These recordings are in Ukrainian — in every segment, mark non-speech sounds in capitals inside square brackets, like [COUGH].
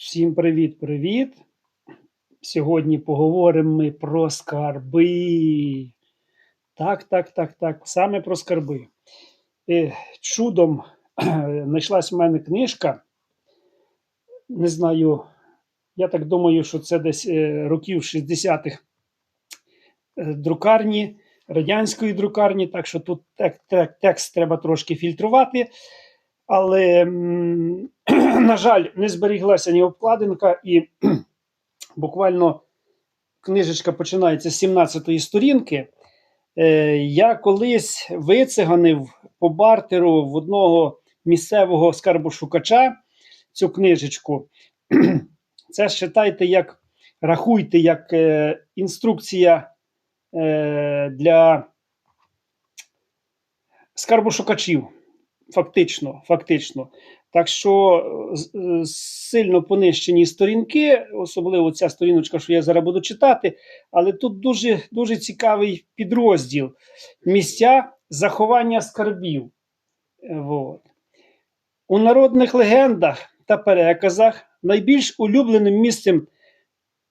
Всім привіт-привіт! Сьогодні поговоримо ми про скарби. Так, так, так, так, саме про скарби. Е, чудом знайшлась в мене книжка. Не знаю, я так думаю, що це десь е, років 60-х е, друкарні, радянської друкарні, так що тут тек- тек- текст треба трошки фільтрувати. Але, [CLEARS THROAT] на жаль, не зберіглася ні обкладинка, і [CLEARS THROAT] буквально книжечка починається з 17-ї сторінки. Е, я колись вициганив по бартеру в одного місцевого скарбошукача цю книжечку. [CLEARS THROAT] Це считайте, як рахуйте, як е, інструкція е, для скарбошукачів. Фактично, фактично. Так що е, е, сильно понищені сторінки, особливо ця сторіночка, що я зараз буду читати, але тут дуже, дуже цікавий підрозділ: місця заховання скарбів. Вот. У народних легендах та переказах найбільш улюбленим місцем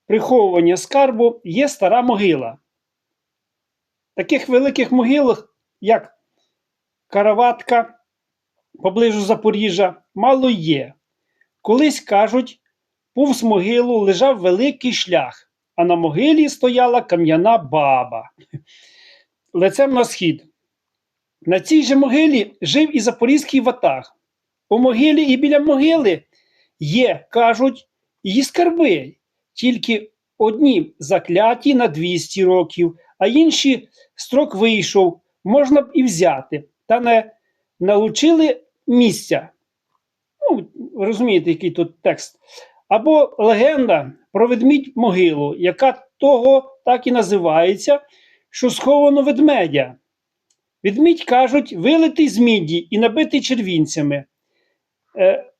приховування скарбу є стара могила. Таких великих могилах, як Караватка, поближу Запоріжжя, мало є. Колись кажуть, повз могилу лежав великий шлях, а на могилі стояла кам'яна баба. Лицем на схід. На цій же могилі жив і запорізький ватаг. У могилі і біля могили є, кажуть, її скарби, тільки одні закляті на 200 років, а інші строк вийшов, можна б і взяти, та не налучили місця. Ну, розумієте, який тут текст. Або легенда про ведмідь могилу, яка того так і називається, що сховано ведмедя. Відмідь, кажуть, вилитий з міді і набитий червінцями. Е,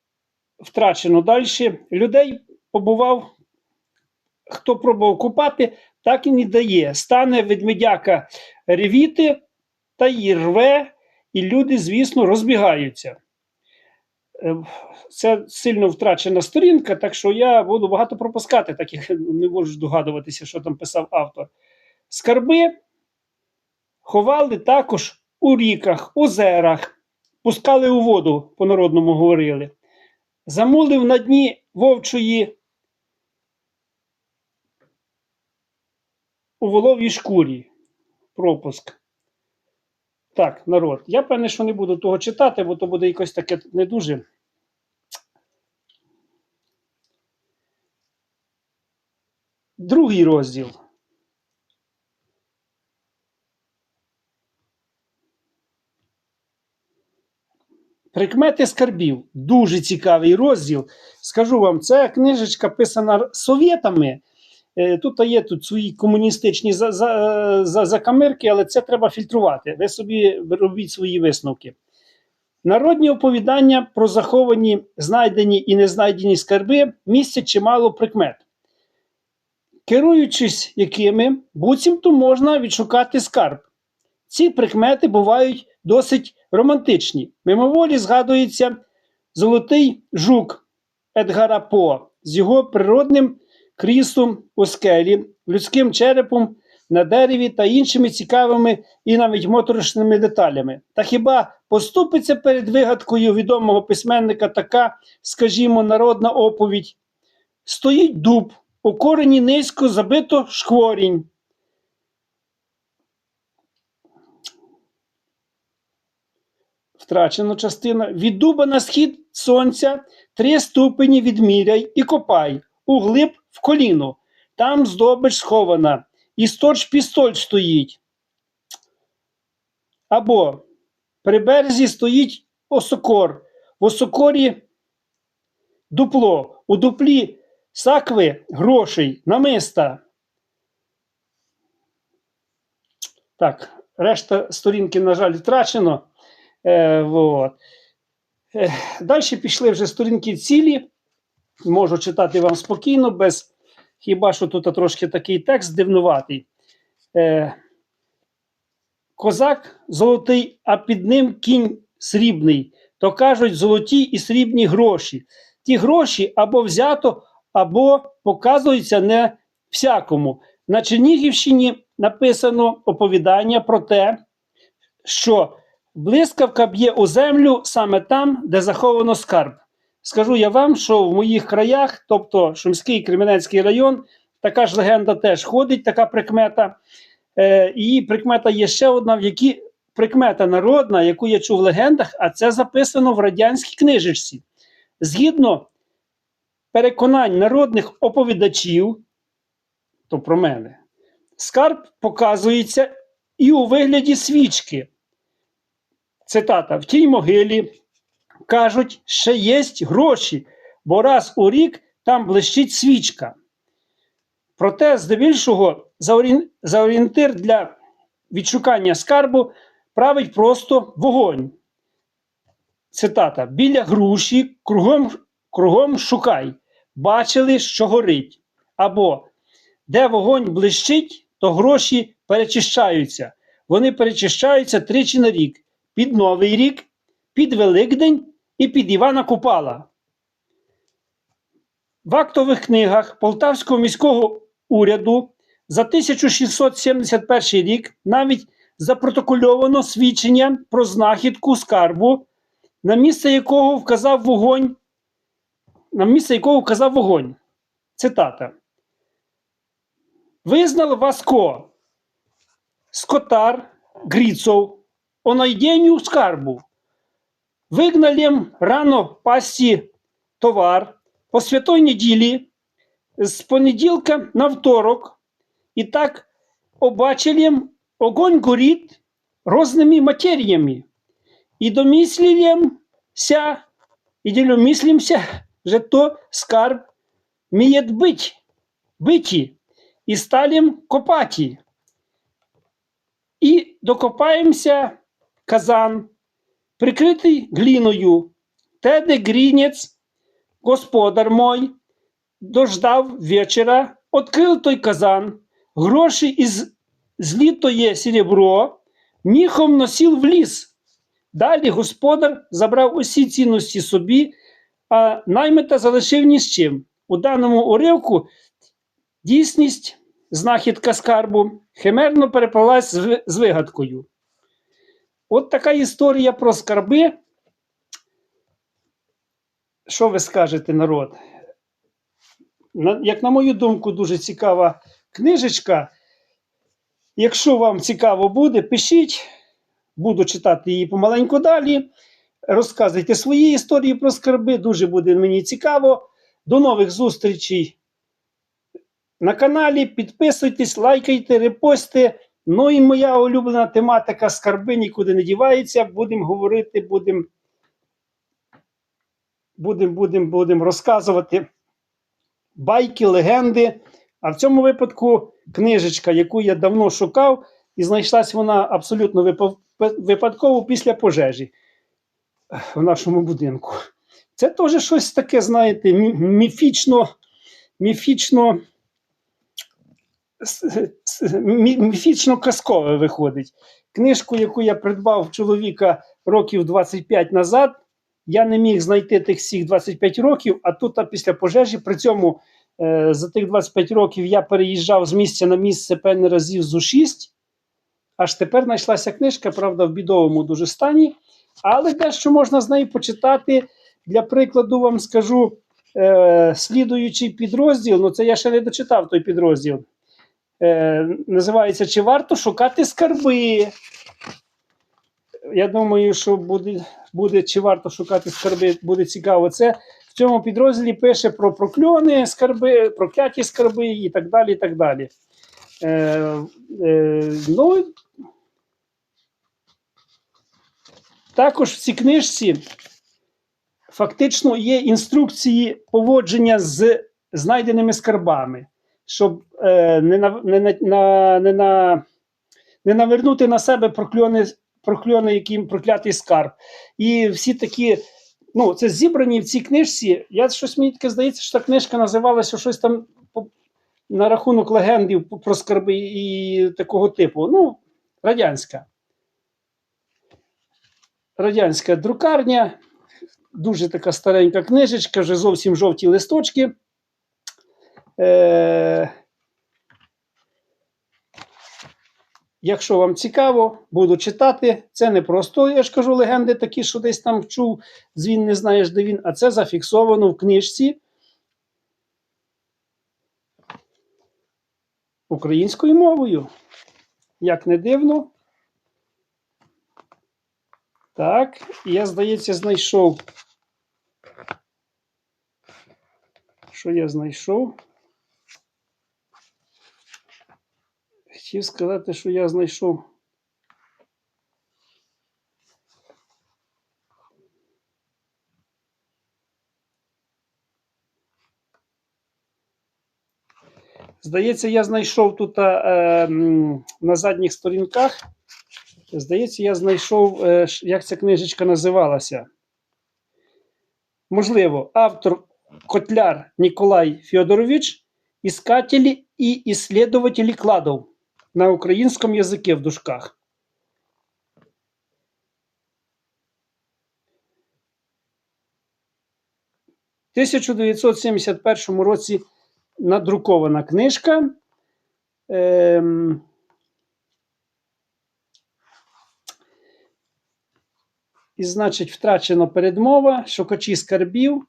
втрачено далі. Людей побував, хто пробував купати, так і не дає. Стане ведмедяка ревіти та й рве, і люди, звісно, розбігаються. Е, Це сильно втрачена сторінка, так що я буду багато пропускати, так як [LAUGHS] не можу здогадуватися, що там писав автор. Скарби ховали також у ріках, озерах, пускали у воду, по-народному говорили. Замулив на дні вовчої у воловій шкурі. Пропуск. Так, народ. Я певне, що не буду того читати, бо то буде якось таке не дуже. Другий розділ. Прикмети скарбів. Дуже цікавий розділ. Скажу вам, це книжечка писана совєтами. Е, Тут є тут свої комуністичні за, закамирки, але це треба фільтрувати. Ви собі робіть свої висновки. Народні оповідання про заховані, знайдені і незнайдені скарби містять чимало прикмет. Керуючись якими, буцімто можна відшукати скарб. Ці прикмети бувають досить романтичні. Мимоволі згадується золотий жук Едгара По з його природним крісом у скелі, людським черепом на дереві та іншими цікавими і навіть моторошними деталями. Та хіба поступиться перед вигадкою відомого письменника така, скажімо, народна оповідь? Стоїть дуб, у корені низько забито шкворінь. Втрачена частина. Від дуба на схід сонця три ступені відміряй і копай, углиб коліно. Там здобич схована, і сточ пістоль стоїть. Або при березі стоїть осокор, в осокорі дупло, у дуплі сакви грошей, намиста. Так, решта сторінки, на жаль, втрачено. Е, вот. е, далі пішли вже сторінки цілі. Можу читати вам спокійно, без хіба що тут трошки такий текст дивнуватий. Е, Козак золотий, а під ним кінь срібний. То кажуть, золоті і срібні гроші. ті гроші або взято, або показуються не всякому. На Чернігівщині написано оповідання про те, що блискавка б'є у землю саме там, де заховано скарб. Скажу я вам, що в моїх краях, тобто Шумський Кременецький район, така ж легенда теж ходить, така прикмета. Е, і прикмета є ще одна, в якій прикмета народна, яку я чув в легендах, а це записано в радянській книжечці. Згідно переконань народних оповідачів, то про мене, скарб показується і у вигляді свічки. Цитата: в тій могилі кажуть, ще є гроші, бо раз у рік там блищить свічка. Проте, здебільшого, за, орієнтир для відшукання скарбу править просто вогонь. Цитата: біля груші кругом, кругом шукай, бачили, що горить. Або де вогонь блищить, то гроші перечищаються. Вони перечищаються тричі на рік: під Новий рік, під Великдень і під Івана Купала. В актових книгах Полтавського міського уряду за 1671 рік навіть запротокольовано свідчення про знахідку скарбу, на місце якого вказав вогонь. На місце якого вказав вогонь. Цитата. Визнал Васко, Скотар, Грицов, о найденню скарбу. Вигналем рано пасті товар по святой неділі з понеділка на второк, і так обачелем огонь горит розними материями. І домислимся, і деломислимся, že to скарб мієт бить, биті, і сталім копаті. І докопаємося казан, прикритий гліною, те, де грінець, господар мой, дождав вечора, відкрив той казан, гроші із злітоє серебро, міхом носив в ліс. Далі господар забрав усі цінності собі, а наймита залишив ні з чим. У даному уривку дійсність, знахідка скарбу, химерно переплелась з вигадкою. От така історія про скарби. Що ви скажете, народ? Як на мою думку, дуже цікава книжечка. Якщо вам цікаво буде, пишіть, буду читати її помаленьку далі. Розказуйте свої історії про скарби, дуже буде мені цікаво. До нових зустрічей на каналі. Підписуйтесь, лайкайте, репости. Ну і моя улюблена тематика скарби нікуди не дівається. Будемо говорити, будемо будем, будем, будем розказувати байки, легенди. А в цьому випадку книжечка, яку я давно шукав, і знайшлась вона абсолютно випадково після пожежі в нашому будинку. Це теж щось таке, знаєте, міфічно, міфічно, міфічно казкове виходить. Книжку, яку я придбав чоловіка років 25 назад, я не міг знайти тих всіх 25 років, а тут а після пожежі. При цьому е, за тих 25 років я переїжджав з місця на місце певне разів зу 6. Аж тепер знайшлася книжка, правда, в бідовому дуже стані. Але дещо можна з неї почитати. Для прикладу, вам скажу е, слідуючий підрозділ. Ну, це я ще не дочитав той підрозділ. Е, називається Чи варто шукати скарби? Я думаю, що буде, буде чи варто шукати скарби, буде цікаво. Це в цьому підрозділі пише про прокльони скарби, прокляті скарби і так далі. І так далі. Е, е, ну, також в цій книжці фактично є інструкції поводження з знайденими скарбами, щоб е, не, на, не, на, не, на, не навернути на себе прокльони, прокльони яким проклятий скарб. І всі такі, ну, це зібрані в цій книжці. Я щось мені таке здається, що та книжка називалася щось там на рахунок легендів про скарби і такого типу. Ну, радянська. Радянська друкарня. дуже така старенька книжечка, вже зовсім жовті листочки. Е, Якщо вам цікаво, буду читати. Це не просто, я ж кажу, легенди такі, що десь там чув, звін не знаєш, де він, а це зафіксовано в книжці українською мовою. Як не дивно. Так, я, здається, знайшов. Що я знайшов? Хотів сказати, що я знайшов. Здається, я знайшов тут е, на задніх сторінках. Здається, я знайшов, е, як ця книжечка називалася. Можливо, автор Котляр Ніколай Федорович, Искатели и исследователи кладов на українському язикі в дужках. В 1971 році надрукована книжка. Ем, і, значить, втрачена передмова, шукачі скарбів,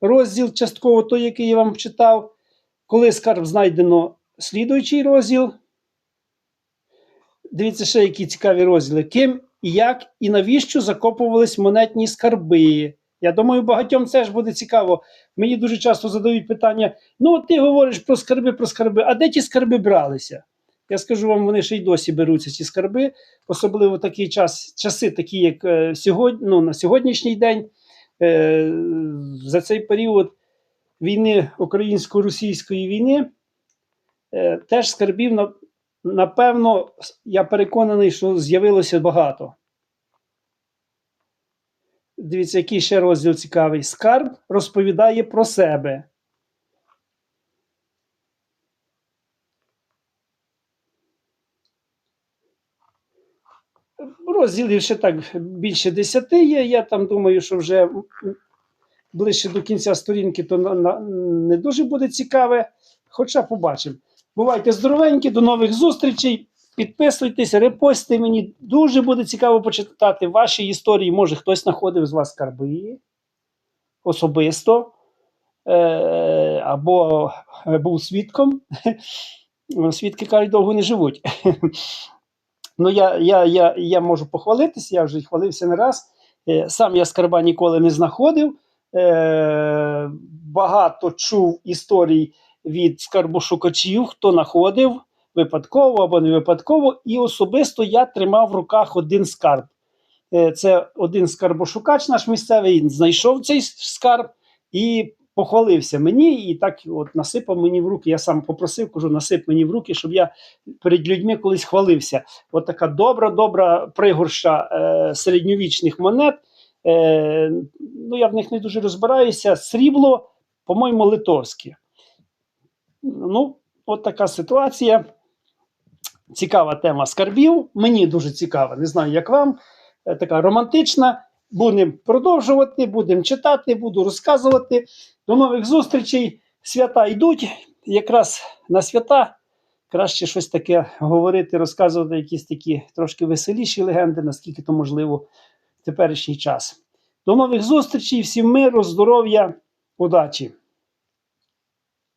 розділ частково той, який я вам читав. Коли скарб знайдено слідуючий розділ. Дивіться, ще які цікаві розділи. Ким і як і навіщо закопувались монетні скарби. Я думаю, багатьом це ж буде цікаво. Мені дуже часто задають питання: ну, ти говориш про скарби, про скарби, а де ті скарби бралися? Я скажу вам, вони ще й досі беруться, ці скарби, особливо в такий час, часи, такі, як е, сьогодні, ну, на сьогоднішній день. Е, за цей період війни українсько-російської війни е, теж скарбів, на- напевно, я переконаний, що з'явилося багато. Дивіться, який ще розділ цікавий. Скарб розповідає про себе. Розділів ще так більше десяти є. Я там думаю, що вже ближче до кінця сторінки то на, на, не дуже буде цікаве. Хоча побачимо. Бувайте здоровенькі, до нових зустрічей. Підписуйтесь, репостите мені. Дуже буде цікаво почитати ваші історії. Може, хтось знаходив з вас скарби особисто е, або був свідком. [LAUGHS] Свідки кажуть, довго не живуть. [LAUGHS] Ну, я, я, я, я можу похвалитися, я вже хвалився не раз. Е, Сам я скарба ніколи не знаходив. Е, Багато чув історій від скарбошукачів, хто знаходив випадково або не випадково. І особисто я тримав в руках один скарб. Е, Це один скарбошукач наш місцевий він знайшов цей скарб і похвалився мені, і так от насипав мені в руки. Я сам попросив, кажу, насип мені в руки, щоб я перед людьми колись хвалився. От така добра, добра пригорша е, середньовічних монет. Е, ну, я в них не дуже розбираюся. Срібло, по-моєму, литовське. Ну, от така ситуація. Цікава тема скарбів. Мені дуже цікава. Не знаю, як вам. Е, Така романтична. Будемо продовжувати, будемо читати, буду розказувати. До нових зустрічей. Свята йдуть. Якраз на свята краще щось таке говорити, розказувати, якісь такі трошки веселіші легенди, наскільки то можливо в теперішній час. До нових зустрічей, всім миру, здоров'я, удачі!